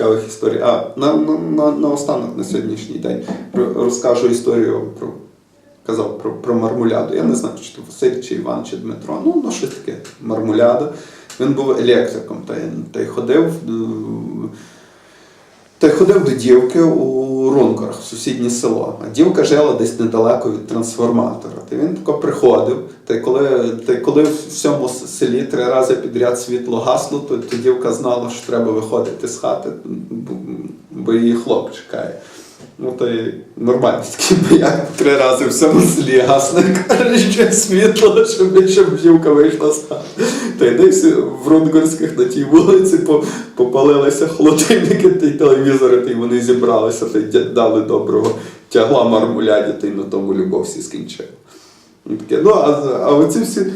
цікавих історій. А на, на, на, останок на сьогоднішній день про розкажу історію про. Казав про, про мармуляду. Я не знаю, чи то Василь, чи Іван, чи Дмитро. Ну, ну щось таке. Мармуляда. Він був електриком та, та й ходив. Та й ходив до дівки у Рункорах, в сусіднє село. А дівка жила десь недалеко від трансформатора. Та він тако приходив. Та й коли, та й коли в всьому селі три рази підряд світло гасло, то, то дівка знала, що треба виходити з хати, бо її хлоп чекає. Ну, то й нормально такий, як три рази в всьому селі гасне, що світло, щоб, щоб жінка вийшла з хати. Та й десь в Рунгорських на тій вулиці попалилися холодильники та й телевізори, та й вони зібралися, та й дали доброго тягла мармуляді, та й на тому любов всі скінчили. Ну, а, а оці всі.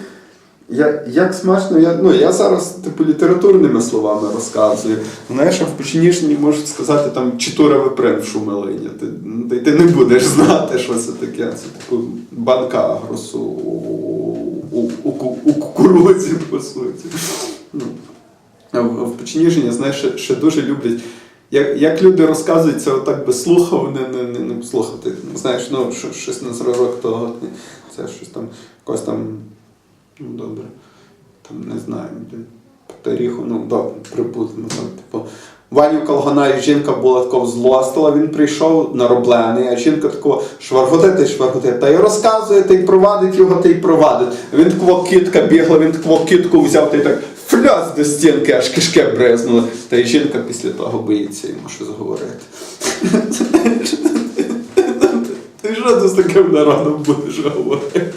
Я, як смачно, я, ну, я зараз типу, літературними словами розказую. Знаєш, а в Печеніжні можуть сказати там чотири прин в шумелині. Ти, ну, ти, ти не будеш знати, що це таке. Це типу банка агросу у, у, у, у кукурудзі, по суті. Ну, в, в знаєш, ще, ще дуже люблять. Як, як люди розказують це отак без слухав, не, не, не, не слухати. Знаєш, ну, щось на зразок того, це щось там, якось там Ну, добре. Там не знаю. Таріху, ну добре, припустимо. Там, типу, Ваню Колгана і жінка була такого злостила, він прийшов нароблений, а жінка такого шварготи й шварготи. Та й розказує, та й провадить його, та й провадить. Він такого кітка бігла, він такого кітку взяв та й так фляс до стінки, аж кишки бризнули. Та й жінка після того боїться йому щось говорити. Ти ти з таким народом будеш говорити?